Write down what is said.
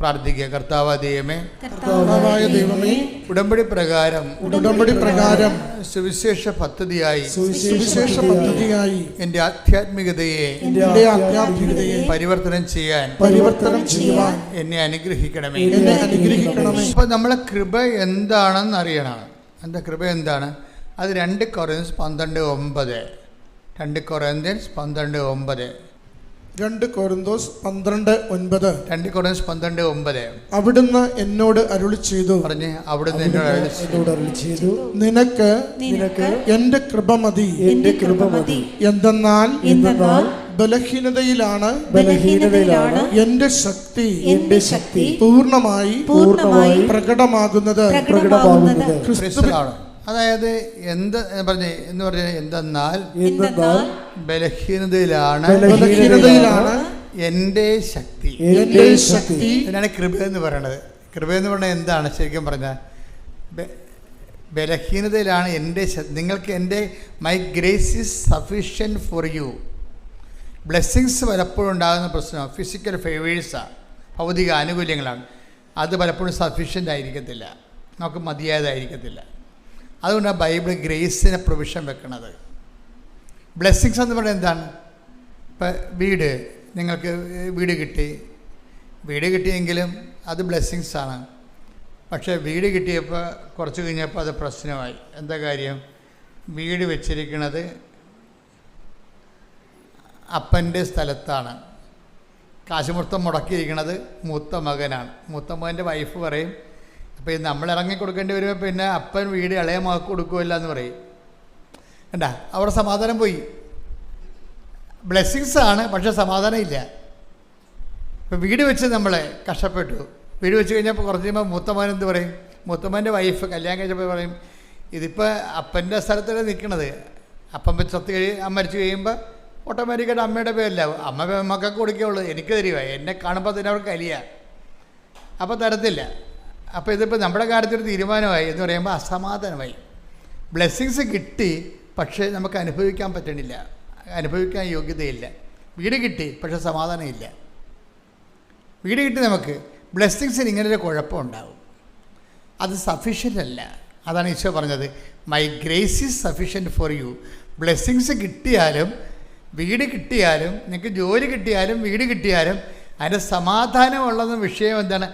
പ്രാർത്ഥിക്കുക. കർത്താവ് ദൈവമേ കർത്താവായ ദൈവമേ ഉടമ്പടി പ്രകാരം ഉടമ്പടി പ്രകാരം സുവിശേഷ പദ്ധതിയായി സുവിശേഷ പദ്ധതിയായി എന്റെ ആധ്യാത്മികതയെ എന്റെ ആധ്യാത്മികതയെ പരിവർത്തനം ചെയ്യാൻ പരിവർത്തനം ചെയ്യുവാൻ എന്നെ അനുഗ്രഹിക്കണമേ. എന്നെ അനുഗ്രഹിക്കണമേ. അപ്പൊ നമ്മളെ കൃപ എന്താണെന്ന് അറിയണം. എന്താ കൃപ എന്താണ്? അത് രണ്ട് കൊറേൻസ് പന്ത്രണ്ട് ഒമ്പത്. രണ്ട് കൊറേന്ത്യൻസ് പന്ത്രണ്ട് ഒമ്പത്. രണ്ട് കൊരിന്തോസ് പന്ത്രണ്ട് ഒൻപത്. രണ്ട് കൊരിന്തോസ് പന്ത്രണ്ട് ഒമ്പത് അവിടുന്ന് എന്നോട് അരുളി ചെയ്തു. പറഞ്ഞ് അവിടുന്ന് എന്നോട് അരുളി ചെയ്തു. നിനക്ക് നിനക്ക് എന്റെ കൃപ മതി. എന്റെ കൃപ മതി. എന്തെന്നാൽ എന്തെന്നാൽ ബലഹീനതയിലാണ്. ബലഹീനതയിലാണ് എന്റെ ശക്തി എന്റെ ശക്തി പൂർണമായി പൂർണമായി പ്രകടമാകുന്നത്. പ്രകടമാകുന്നത്. ക്രിസ്തുവാണ് അതായത് എന്ത് പറഞ്ഞ എന്ന് പറഞ്ഞ എന്തെന്നാൽ എന്തെന്നാൽ ബലഹീനതയിലാണ്. ബലഹീനതയിലാണ് എന്റെ ശക്തി. എന്റെ ശക്തി. എന്നാണ് കൃപ എന്ന് പറയുന്നത് കൃപ എന്ന് പറഞ്ഞാൽ എന്താണ്? ശരിക്കും പറഞ്ഞാൽ ബലഹീനതയിലാണ് എന്റെ നിങ്ങൾക്ക് എന്റെ my grace is sufficient for you blessings പലപ്പോഴും ഉണ്ടാകുന്ന പ്രശ്നമാണ്. ഫിസിക്കൽ ഫേവേഴ്സാണ് ഭൗതിക ആനുകൂല്യങ്ങളാണ്. അത് പലപ്പോഴും സഫീഷ്യന്റ് ആയിരിക്കത്തില്ല. നമുക്ക് മതിയായതായിരിക്കത്തില്ല. അതുകൊണ്ടാണ് ബൈബിൾ ഗ്രേസിനെ പ്രൊവിഷൻ വെക്കുന്നത് ബ്ലെസ്സിങ്സ് എന്ന് പറയുന്നത് എന്താണ്? ഇപ്പം വീട് നിങ്ങൾക്ക് വീട് കിട്ടി. വീട് കിട്ടിയെങ്കിലും അത് ബ്ലെസ്സിങ്സ് ആണ്. പക്ഷേ വീട് കിട്ടിയപ്പോൾ കുറച്ച് കഴിഞ്ഞപ്പോൾ അത് പ്രശ്നമായി. എന്താ കാര്യം? വീട് വെച്ചിരിക്കുന്നത് അപ്പന്റെ സ്ഥലത്താണ്. കാശുമുർത്തം മുടക്കിയിരിക്കുന്നത് മൂത്ത മകനാണ്. മൂത്ത മകന്റെ വൈഫ് പറയും അപ്പോൾ നമ്മൾ ഇറങ്ങി കൊടുക്കേണ്ടി വരുമ്പോൾ പിന്നെ അപ്പൻ വീട് ഇളയ മകൾക്ക് കൊടുക്കുമല്ല എന്ന് പറയും. കണ്ട? അവിടെ സമാധാനം പോയി. ബ്ലെസ്സിങ്സ് ആണ് പക്ഷേ സമാധാനം ഇല്ല. ഇപ്പം വീട് വെച്ച് നമ്മളെ കഷ്ടപ്പെട്ടു. വീട് വെച്ച് കഴിഞ്ഞപ്പോൾ കുറച്ച് കഴിയുമ്പോൾ മുത്തമാൻ എന്ത് പറയും? മൂത്തമ്മന്റെ വൈഫ് കല്യാണം കഴിച്ചപ്പോൾ പറയും ഇതിപ്പോൾ അപ്പന്റെ സ്ഥലത്തല്ലേ നിൽക്കണത് അപ്പം വെച്ച് ചത്ത് കഴി അമ്മ മരിച്ചു കഴിയുമ്പോൾ ഓട്ടോമാറ്റിക്കായിട്ട് അമ്മയുടെ പേരിലാവും അമ്മ മക്കൾക്ക് കൊടുക്കുകയുള്ളൂ എനിക്ക് തരിക എന്നെ കാണുമ്പോൾ തന്നെ അവർക്ക് കലിയ. അപ്പോൾ തരത്തില്ല. അപ്പോൾ ഇതിപ്പോൾ നമ്മുടെ കാര്യത്തിൽ തീരുമാനമായി എന്ന് പറയുമ്പോൾ അസമാധാനമായി. ബ്ലെസ്സിങ്സ് കിട്ടി പക്ഷേ നമുക്ക് അനുഭവിക്കാൻ പറ്റണില്ല. അനുഭവിക്കാൻ യോഗ്യതയില്ല. വീട് കിട്ടി പക്ഷേ സമാധാനമില്ല. വീട് കിട്ടി നമുക്ക് ബ്ലെസ്സിങ്സിന് ഇങ്ങനൊരു കുഴപ്പമുണ്ടാവും അത് സഫീഷ്യന്റ് അല്ല. അതാണ് ഈശോ പറഞ്ഞത്. My grace is sufficient for you blessings കിട്ടിയാലും വീട് കിട്ടിയാലും നിങ്ങൾക്ക് ജോലി കിട്ടിയാലും വീട് കിട്ടിയാലും അതിന്റെ സമാധാനമുള്ളതും വിഷയം എന്താണ്?